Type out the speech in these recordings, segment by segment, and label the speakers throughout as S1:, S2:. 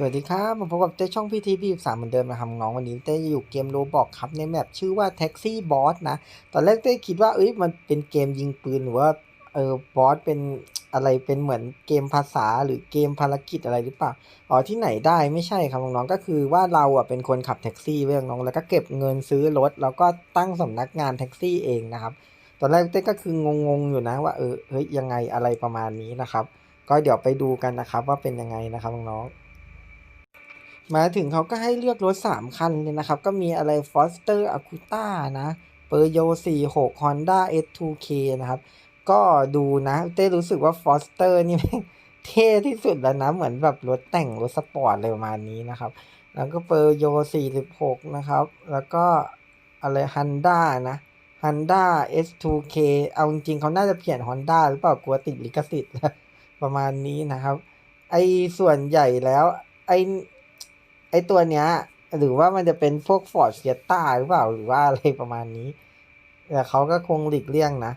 S1: สวัสดีครับผมพบกับเต้ช่องพีทีบีสามเหมือนเดิมนะครับน้องวันนี้เต้จะอยู่เกมโรบอกครับในแมปชื่อว่าแท็กซี่บอสนะ ตอนแรกเต้คิดว่าเอ้ยมันเป็นเกมยิงปืนหรือว่าเออบอสเป็นอะไรเป็นเหมือนเกมภาษาหรือเกมภารกิจอะไรหรือเปล่าอ๋อที่ไหนได้ไม่ใช่ครับน้องๆก็คือว่าเราอะเป็นคนขับแท็กซี่เว้ยน้องแล้วก็เก็บเงินซื้อรถแล้วก็ตั้งสำนักงานแท็กซี่เองนะครับ ตอนแรกเต้ก็คืองงๆอยู่นะว่าเออเฮ้ยยังไงอะไรประมาณนี้นะครับ ก็เดี๋ยวไปดูกันนะครับว่าเป็นยังไงนะครับน้องๆ มาถึงเขาก็ให้เลือกรถ 3 คันเลยนะครับ ก็มีอะไร Foster Acuta นะ p e r y o 46 Honda S2K นะครับ ก็ดูนะ เต้รู้สึกว่า Foster นี่แม่เท่ที่สุดแล้วนะ เหมือนแบบรถแต่งรถสปอร์ตอะไรประมาณนี้นะครับ แล้วก็ p e r y o 46 นะครับ แล้วก็อะไร Honda นะ Honda S2K เอาจริงๆเขาน่าจะเปลี่ยน Honda หรือเปล่ากลัวติดลิขสิทธิ์ประมาณนี้นะครับ ไอ้ส่วนใหญ่แล้วไอ ไอตัวเนี้ย หรือว่ามันจะเป็นพวก Ford Fiesta หรือเปล่าหรือว่าอะไรประมาณนี้ แต่เขาก็คงหลีกเลี่ยงนะ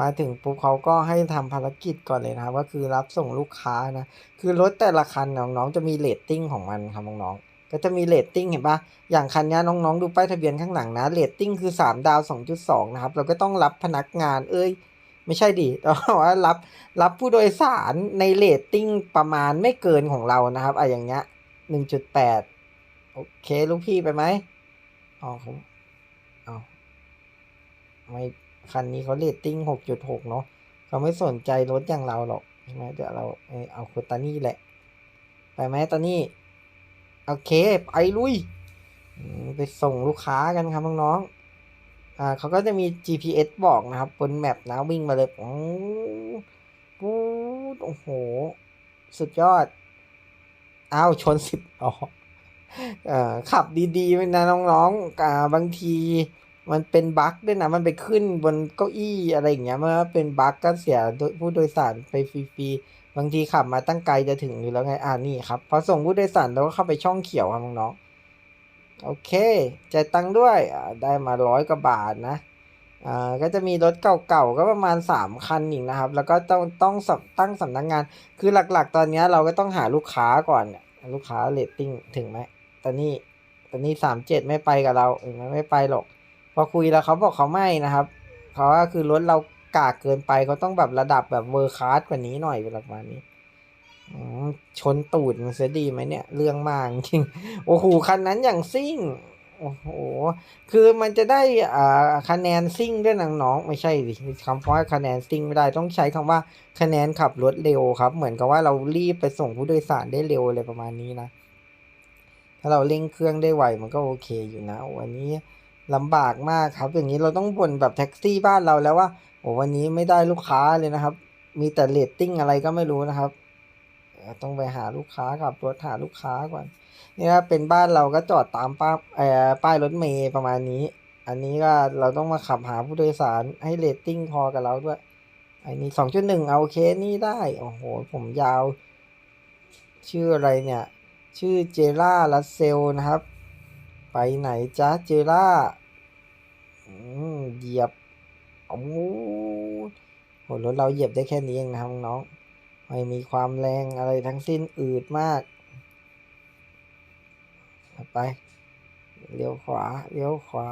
S1: มาถึงปุ๊บเขาก็ให้ทำภารกิจก่อนเลยนะครับก็คือรับส่งลูกค้านะ คือรถแต่ละคันน้องๆจะมีเรตติ้งของมันครับน้องๆก็จะมีเรตติ้งเห็นปะอย่างคันนี้น้องๆ ดูป้ายทะเบียนข้างหลังนะเรตติ้งคือ 3 ดาว 2.2 นะครับ เราก็ต้องรับพนักงาน เอ้ยไม่ใช่ดิเราว่ารับรับผู้โดยสารในเรตติ้งประมาณไม่เกินของเรานะครับอะอย่างเงี้ยหนึ่งจุดแปด โอเคลูกพี่ไปไหมอ๋อผมเอาไม่คันนี้เขาเรตติ้งหกจุดหกเนาะเขาไม่สนใจรถอย่างเราหรอกใช่ไหมเดี๋ยวเราเออเอาคุณตานี่แหละ ไปไหมตานี่โอเคไปลุย ไปส่งลูกค้ากันครับน้องๆอ่าเขาก็จะมี GPS บอกนะครับ บนแมปนะวิ่งมาเลยปู๊ดโอ้โห สุดยอด อ้าว ชนสิบอ๋อเอ่อ ขับดีๆไปนะน้องๆาบางทีมันเป็นบั๊กด้วยนะ มันไปขึ้นบนเก้าอี้อะไรอย่างเงี้ยเมื่อเป็นบั๊กก็เสียผู้โดยสารไปฟรีๆบางทีขับมาตั้งไกลจะถึงอยู่แล้วไงอ่านี่ครับพอส่งผู้โดยสารแล้วก็เข้าไปช่องเขียวครับน้องๆโอเคจ่ายตังค์ด้วยได้มาร้อยกว่าบาทนะอ่าก็จะมีรถเก่าๆก็ประมาณสามคันอีกนะครับ แล้วก็ต้องต้องตั้งสำนักงาน คือหลักๆ ตอนนี้เราก็ต้องหาลูกค้าก่อนเนี่ยลูกค้าเรตติ้งถึงไหม ตอนนี้ตอนนี้สามเจ็ดไม่ไปกับเราเออมันไม่ไปหรอก พอคุยแล้วเขาบอกเขาไม่นะครับเขาก็คือรถเรากากเกินไปเขาต้องแบบระดับแบบเวอร์คลาสกว่านี้หน่อยเป็นประมาณนี้อืมชนตูดมันเสียดีไหมเนี่ย เรื่องมากจริง โอ้โหคันนั้นอย่างซิ่ง โอ้โห คือมันจะได้อ่าคะแนนซิ่งด้วยนางน้อง ไม่ใช่ดิคำว่าคะแนนซิ่งไม่ได้ต้องใช้คำว่าคะแนนขับรถเร็วครับ เหมือนกับว่าเรารีบไปส่งผู้โดยสารได้เร็วอะไรประมาณนี้นะ ถ้าเราเร่งเครื่องได้ไวมันก็โอเคอยู่นะวันนี้ลำบากมากครับ อย่างนี้เราต้องบ่นแบบแท็กซี่บ้านเราแล้วว่าโอ้วันนี้ไม่ได้ลูกค้าเลยนะครับ มีแต่เรตติ้งอะไรก็ไม่รู้นะครับต้องไปหาลูกค้าขับรถหาลูกค้าก่อนนี่ครับเป็นบ้านเราก็จอดตามป้ายเอ่อป้ายรถเมย์ประมาณนี้ อันนี้ก็เราต้องมาขับหาผู้โดยสารให้เรตติ้งพอกับเราด้วยอันนี้สองจุดหนึ่งเอาเคสนี่ได้ โอ้โห ผมยาว ชื่ออะไรเนี่ย ชื่อเจล่าลัสเซลนะครับ ไปไหนจ๊ะเจล่าเหยียบโอ้โหรถเราเหยียบได้แค่นี้เองนะครับน้องไม่มีความแรงอะไรทั้งสิ้นอืดมาก ไปเลี้ยวขวาเลี้ยวขวา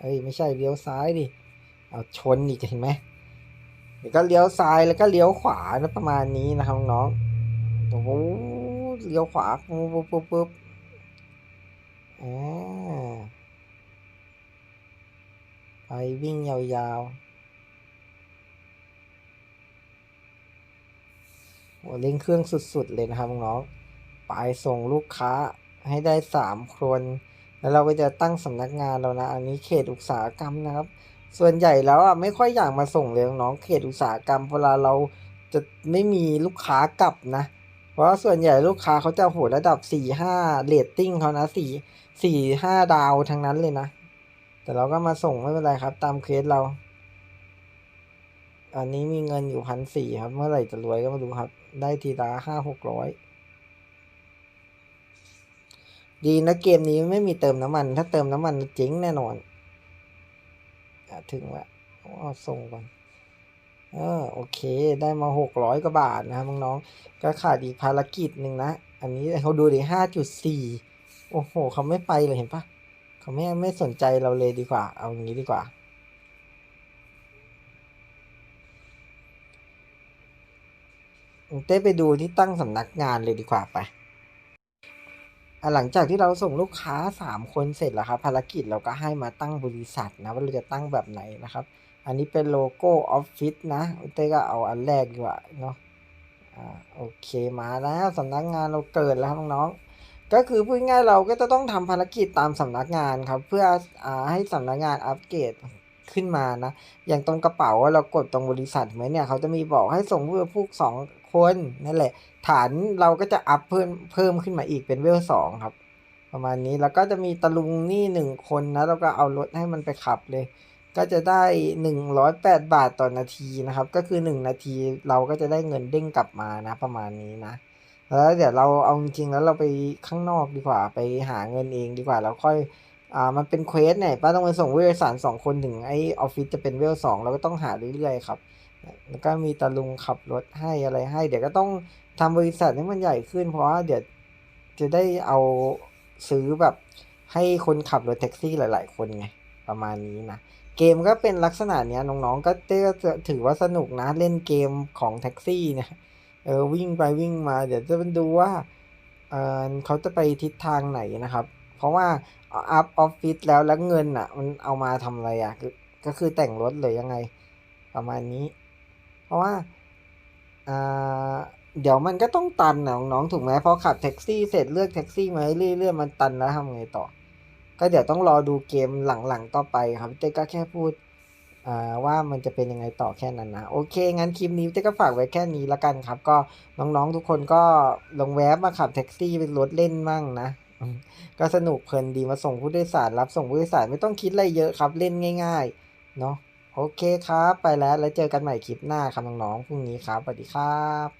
S1: เอ้ยไม่ใช่เลี้ยวซ้ายดิเอาชนอีกเห็นไหมเดี๋ยวก็เลี้ยวซ้ายแล้วก็เลี้ยวขวานะประมาณนี้นะครับน้องโอ้ เลี้ยวขวาปุ๊บปุ๊บปุ๊บปุ๊บอ่าไปวิ่งยาวๆโอ้เร่งเครื่องสุดๆเลยนะครับน้องไปส่งลูกค้าให้ได้สามคนแล้วเราก็จะตั้งสำนักงานเรานะ อันนี้เขตอุตสาหกรรมนะครับ ส่วนใหญ่แล้วอะไม่ค่อยอยากมาส่งเลยน้องเขตอุตสาหกรรมเวลาเราจะไม่มีลูกค้ากลับนะ ราะส่วนใหญ่ลูกค้าเขาจะโหระดับสี่ห้าเรตติ้งเขานะสี่สี่ห้าดาวทั้งนั้นเลยนะ แต่เราก็มาส่งไม่เป็นไรครับ ตามเคสเรา อันนี้มีเงินอยู่พันสี่ครับ เมื่อไหร่จะรวยก็มาดูครับ ได้ทีละห้าหกร้อยดีนะเกมนี้ไม่มีเติมน้ำมัน ถ้าเติมน้ำมันเจ๊งแน่นอนอถึงละส่งก่อน ออโอเคได้มาหกร้อยกว่าบาทนะครับน้องๆก็ขาดอีกภารกิจหนึ่งนะ อันนี้เขาดูดิห้าจุดสี่โอ้โหเขาไม่ไปเลยเห็นปะเขาไม่ไม่สนใจเราเลยดีกว่า เอาอย่างนี้ดีกว่าเต้ไปดูที่ตั้งสำนักงานเลยดีกว่าไปอะหลังจากที่เราส่งลูกค้าสามคนเสร็จแล้วครับภารกิจเราก็ให้มาตั้งบริษัทนะว่าเราจะตั้งแบบไหนนะครับ อันนี้เป็นโลโก้ออฟฟิศนะเต้ก็เอาอันแรกดีกว่าเนาะอ่าโอเคมาแล้วสำนักงานเราเกิดแล้วครับน้องๆก็คือพูดง่ายเราก็จะต้องทำภารกิจตามสำนักงานครับ เพื่ออ่าให้สำนักงานอัปเกรดขึ้นมานะ อย่างตรงกระเป๋าเรากดตรงบริษัทไหมเนี่ยเขาจะมีบอกให้ส่งเพื่อผู้สองคนนั่นแหละ ฐานเราก็จะอัพเพิ่มเพิ่มขึ้นมาอีกเป็นเวลสองครับ ประมาณนี้แล้วก็จะมีตะลุงนี่หนึ่งคนนะแล้วก็เอารถให้มันไปขับเลย ก็จะได้หนึ่งร้อยแปดบาทต่อนาทีนะครับ ก็คือหนึ่งนาทีเราก็จะได้เงินเด้งกลับมานะประมาณนี้นะ แล้วเดี๋ยวเราเอาจริงแล้วเราไปข้างนอกดีกว่า ไปหาเงินเองดีกว่าแล้วค่อยอ่ามันเป็นเควสเนี่ยป้าต้องไปส่งเวลสารสองคนถึงไอออฟฟิศจะเป็นเวลสองเราก็ต้องหาเรื่อยๆครับ แล้วก็มีตาลุงขับรถให้อะไรให้ เดี๋ยวก็ต้องทำบริษัทให้มันใหญ่ขึ้น เพราะว่าเดี๋ยวจะได้เอาซื้อแบบให้คนขับรถแท็กซี่หลาย ๆ คนไงประมาณนี้นะ เกมก็เป็นลักษณะเนี้ยน้องๆก็จะถือว่าสนุกนะเล่นเกมของแท็กซี่เนี่ยเออวิ่งไปวิ่งมา เดี๋ยวจะมาดูว่าเออเขาจะไปทิศทางไหนนะครับ เพราะว่าอัพออฟฟิศแล้วแล้วเงินอะ มันเอามาทำอะไรอะคือก็คือแต่งรถเลยยังไง ประมาณนี้ เพราะว่าอ่าเดี๋ยวมันก็ต้องตันนะน้องๆถูกไหมพอขับแท็กซี่เสร็จเลือกแท็กซี่มาเรื่อยๆมันตันแล้วทำไงต่อ ก็เดี๋ยวต้องรอดูเกมหลังๆต่อไปครับเต้ก็แค่พูดว่ามันจะเป็นยังไงต่อแค่นั้นนะโอเค งั้นคลิปนี้เต้ก็ฝากไว้แค่นี้ละกันครับ ก็น้องๆทุกคนก็ลงแวะมาขับแท็กซี่เป็นรถเล่นมั่งนะก็สนุกเพลินดีมาส่งผู้โดยสารรับส่งผู้โดยสารไม่ต้องคิดอะไรเยอะครับเล่นง่ายๆเนาะโอเคครับ ไปแล้วแล้วเจอกันใหม่คลิปหน้าครับน้องๆพรุ่งนี้ครับสวัสดีครับ